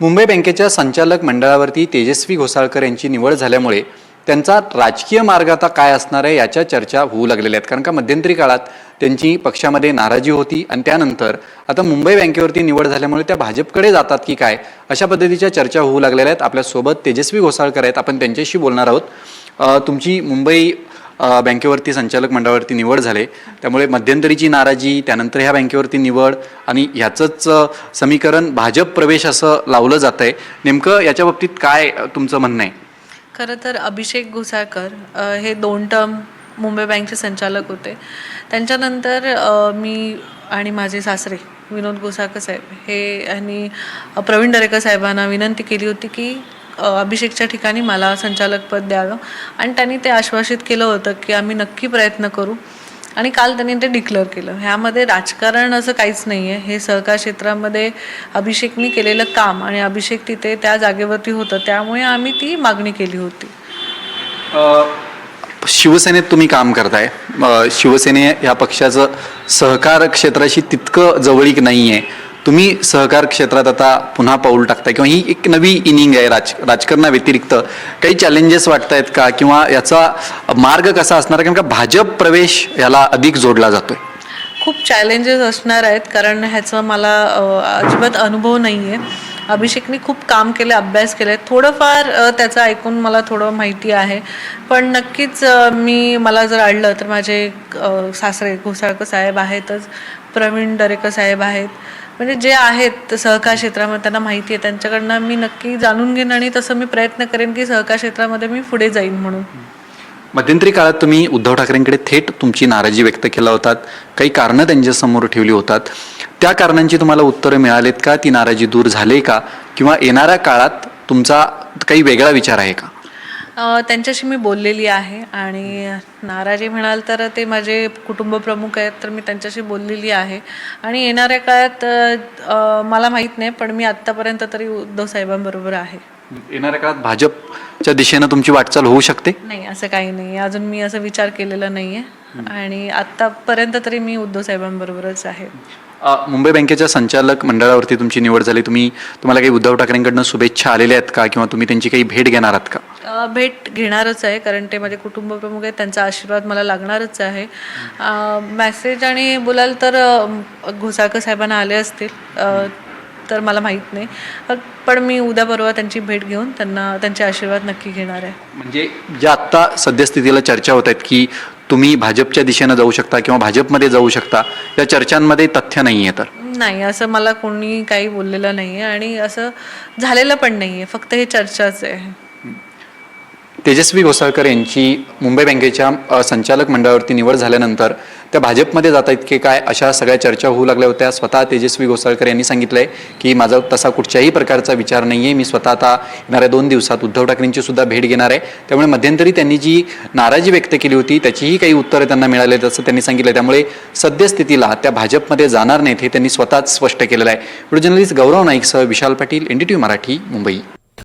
मुंबई बँकेच्या संचालक मंडळावरती तेजस्वी घोसाळकर यांची निवड झाल्यामुळे त्यांचा राजकीय मार्ग आता काय असणार आहे याच्या चर्चा होऊ लागलेल्या आहेत. कारण का मध्यंतरी काळात त्यांची पक्षामध्ये नाराजी होती आणि त्यानंतर आता मुंबई बँकेवरती निवड झाल्यामुळे त्या भाजपकडे जातात की काय अशा पद्धतीच्या चर्चा होऊ लागलेल्या आहेत. आपल्यासोबत तेजस्वी घोसाळकर आहेत. आपण त्यांच्याशी बोलणार आहोत. तुमची मुंबई बँकेवरती संचालक मंडळावरती निवड झाले. त्यामुळे मध्यंतरीची नाराजी त्यानंतर ह्या बँकेवरती निवड आणि ह्याचंच समीकरण भाजप प्रवेश असं लावलं जात आहे नेमकं याच्या बाबतीत काय तुमचं म्हणणं आहे? खरं तर अभिषेक घुसाळकर हे दोन टर्म मुंबई बँकचे संचालक होते. त्यांच्यानंतर मी आणि माझे सासरे विनोद गोसाकर साहेब हे आणि प्रवीण दरेकर साहेबांना विनंती केली होती की अभिषेकच्या ठिकाणी मला संचालकपद द्यावं. आणि त्यांनी ते आश्वासित केलं होतं की आम्ही नक्की प्रयत्न करू. आणि काल त्यांनी ते डिक्लेअर केलं. ह्यामध्ये राजकारण असं काहीच नाही आहे हे सहकार क्षेत्रामध्ये अभिषेकनी केलेलं काम आणि अभिषेक तिथे त्या जागेवरती होतं. त्यामुळे आम्ही ती मागणी केली होती. शिवसेनेत तुम्ही काम करताय. शिवसेने या पक्षाचं सहकार क्षेत्राशी तितकं जवळीक नाही आहे तुम्ही सहकार क्षेत्रात आता पुन्हा पाऊल टाकताय किंवा ही एक नवी इनिंग आहे राज राजकारणाव्यतिरिक्त. काही चॅलेंजेस वाटत आहेत का? किंवा याचा मार्ग कसा असणार? आहे? कारण का भाजप प्रवेश याला अधिक जोडला जातोय. खूप चॅलेंजेस असणार आहेत कारण ह्याचा मला अजिबात अनुभव नाही आहे अभिषेकनी खूप काम केलं अभ्यास केले आहे थोडंफार त्याचं ऐकून मला थोडं माहिती आहे. पण नक्कीच मी मला जर अडलं तर माझे सासरे घोसाळकर साहेब आहेतच प्रवीण दरेकर साहेब आहेत. म्हणजे जे आहेत सहकार क्षेत्रामध्ये त्यांना माहिती आहे. त्यांच्याकडनं मी नक्की जाणून घेईन आणि तसं मी प्रयत्न करेन की सहकार क्षेत्रामध्ये मी पुढे जाईन म्हणून. मध्यंतरी काळात तुम्ही उद्धव ठाकरेंकडे थेट तुमची नाराजी व्यक्त केला होतात. काही कारणं त्यांच्यासमोर ठेवली होतात. त्या कारणांची तुम्हाला उत्तरं मिळालेत का? ती नाराजी दूर झाली का? किंवा येणाऱ्या काळात तुमचा काही वेगळा विचार आहे का? त्यांच्याशी मी बोललेली आहे आणि नाराजी म्हणाल तर ते माझे कुटुंब प्रमुख आहेत तर मी त्यांच्याशी बोललेली आहे. आणि येणाऱ्या काळात मला माहीत नाही पण मी आत्तापर्यंत तरी उद्धव साहेबांबरोबर आहे. येणाऱ्या काळात भाजपच्या दिशेनं तुमची वाटचाल होऊ शकते? नाही असं काही नाही. अजून मी असं विचार केलेला नाही आहे आणि आत्तापर्यंत तरी मी उद्धव साहेबांबरोबरच आहे. मुंबई बँकेच्या संचालक मंडळावरती तुमची निवड झाली. तुम्ही तुम्हाला काही उद्धव ठाकरेंकडनं शुभेच्छा आलेल्या आहेत का? किंवा तुम्ही त्यांची काही भेट घेणार आहात का? भेट घेणारच आहे कारण ते माझे कुटुंब प्रमुख आहेत त्यांचा आशीर्वाद मला लागणारच आहे. मॅसेज आणि बोलाल तर घोसाळकर साहेबांना आले असतील तर मला माहीत नाही. पण मी उद्या परवा त्यांची भेट घेऊन त्यांना त्यांचे आशीर्वाद नक्की घेणार आहे. म्हणजे ज्या आत्ता सद्यस्थितीला चर्चा होत आहेत की तुम्ही भाजपच्या दिशेनं जाऊ शकता किंवा भाजपमध्ये जाऊ शकता या चर्चांमध्ये तथ्य नाही आहे तर? नाही असं मला कोणी काही बोललेलं नाही आहे आणि असं झालेलं पण नाही आहे फक्त हे चर्चाच आहे. तेजस्वी घोसाळकर यांची मुंबई बँकेच्या संचालक मंडळावरती निवड झाल्यानंतर त्या भाजपमध्ये जात आहेत की काय अशा सगळ्या चर्चा होऊ लागल्या होत्या. स्वतः तेजस्वी घोसाळकर यांनी सांगितलंय की माझा तसा कुठच्याही प्रकारचा विचार नाही आहे मी स्वतः आता येणाऱ्या दोन दिवसात उद्धव ठाकरेंची सुद्धा भेट घेणार आहे. त्यामुळे मध्यंतरी त्यांनी जी नाराजी व्यक्त केली होती त्याचीही काही उत्तरं त्यांना मिळाले असं त्यांनी सांगितलं त्यामुळे सद्यस्थितीला त्या भाजपमध्ये जाणार नाहीत हे त्यांनी स्वतःच स्पष्ट केलेलं आहे. व्हिडिओ जर्नलिस्ट गौरव नाईकसह विशाल पाटील एनडीटीव्ही मराठी मुंबई.